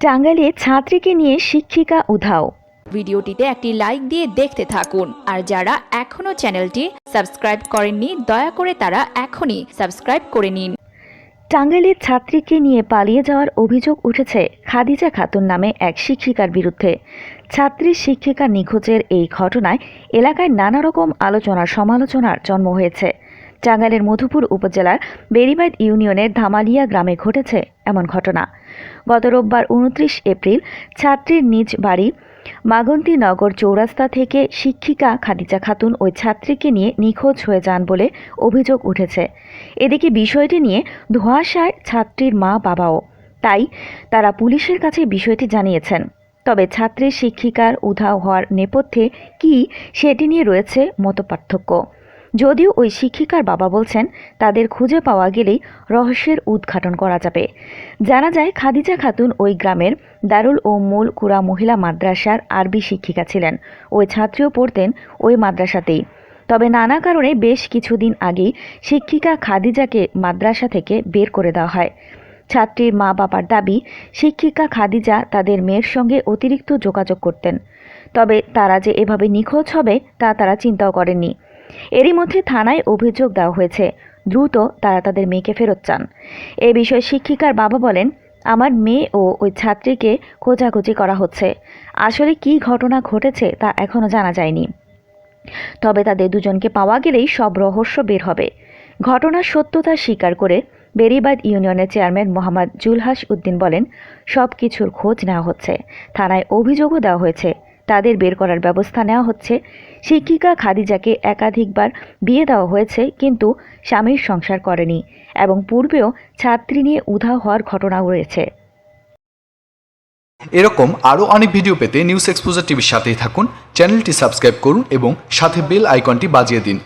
টাঙ্গাইলে ছাত্রীকে নিয়ে শিক্ষিকা উধাও। ভিডিওটিতে একটি লাইক দিয়ে দেখতে থাকুন। আর যারা এখনও চ্যানেলটি সাবস্ক্রাইব করেননি দয়া করে তারা এখনই সাবস্ক্রাইব করে নিন। টাঙ্গাইলে ছাত্রীকে নিয়ে পালিয়ে যাওয়ার অভিযোগ উঠেছে খাদিজা খাতুন নামে এক শিক্ষিকার বিরুদ্ধে। ছাত্রী শিক্ষিকা নিখোঁজের এই ঘটনায় এলাকায় নানা রকম আলোচনা সমালোচনার জন্ম হয়েছে। টাঙ্গাইলের মধুপুর উপজেলার বেরিবাইদ ইউনিয়নের ধামালিয়া গ্রামে ঘটেছে এমন ঘটনা। গত রোববার উনত্রিশ এপ্রিল ছাত্রীর নিজ বাড়ি মাগন্তি নগর চৌরাস্তা থেকে শিক্ষিকা খাদিজা খাতুন ওই ছাত্রীকে নিয়ে নিখোঁজ হয়ে যান বলে অভিযোগ উঠেছে। এদিকে বিষয়টি নিয়ে ধোঁয়াশায় ছাত্রীর মা বাবাও। তাই তারা পুলিশের কাছে বিষয়টি জানিয়েছেন। তবে ছাত্রীর শিক্ষিকার উধাও হওয়ার নেপথ্যে কি সেটি নিয়ে রয়েছে মতপার্থক্য। যদিও ওই শিক্ষিকার বাবা বলছেন, তাদের খুঁজে পাওয়া গেলেই রহস্যের উদ্ঘাটন করা যাবে। জানা যায়, খাদিজা খাতুন ওই গ্রামের দারুল ও মূল কুরা মহিলা মাদ্রাসার আরবি শিক্ষিকা ছিলেন। ওই ছাত্রীও পড়তেন ওই মাদ্রাসাতেই। তবে নানা কারণে বেশ কিছুদিন আগেই শিক্ষিকা খাদিজাকে মাদ্রাসা থেকে বের করে দেওয়া হয়। ছাত্রীর মা বাবার দাবি, শিক্ষিকা খাদিজা তাদের মেয়ের সঙ্গে অতিরিক্ত যোগাযোগ করতেন। তবে তারা যে এভাবে নিখোঁজ হবে তা তারা চিন্তাও করেননি। এরই মধ্যে থানায় অভিযোগ দেওয়া হয়েছে। দ্রুত তারা তাদের মেয়েকে ফেরত চান। এ বিষয়ে শিক্ষিকার বাবা বলেন, আমার মেয়ে ও ওই ছাত্রীকে খোঁজাখুঁজি করা হচ্ছে। আসলে কী ঘটনা ঘটেছে তা এখনও জানা যায়নি। তবে তাদের দুজনকে পাওয়া গেলেই সব রহস্য বের হবে। ঘটনার সত্যতা স্বীকার করে বেরিবাদ ইউনিয়নের চেয়ারম্যান মোহাম্মদ জুলহাস উদ্দিন বলেন সব কিছুর খোঁজ নেওয়া হচ্ছে। থানায় অভিযোগও দেওয়া হয়েছে। তাদের বের করার ব্যবস্থা নেওয়া হচ্ছে। শিক্ষিকা খাদিজাকে একাধিকবার বিয়ে দেওয়া হয়েছে, কিন্তু স্বামীর সংসার করেনি এবং পূর্বেও ছাত্রী নিয়ে উধাও হওয়ার ঘটনাও রয়েছে। এরকম আরও অনেক ভিডিও পেতে নিউজ এক্সপোজার টিভির সাথেই থাকুন, চ্যানেলটি সাবস্ক্রাইব করুন এবং সাথে বেল আইকনটি বাজিয়ে দিন।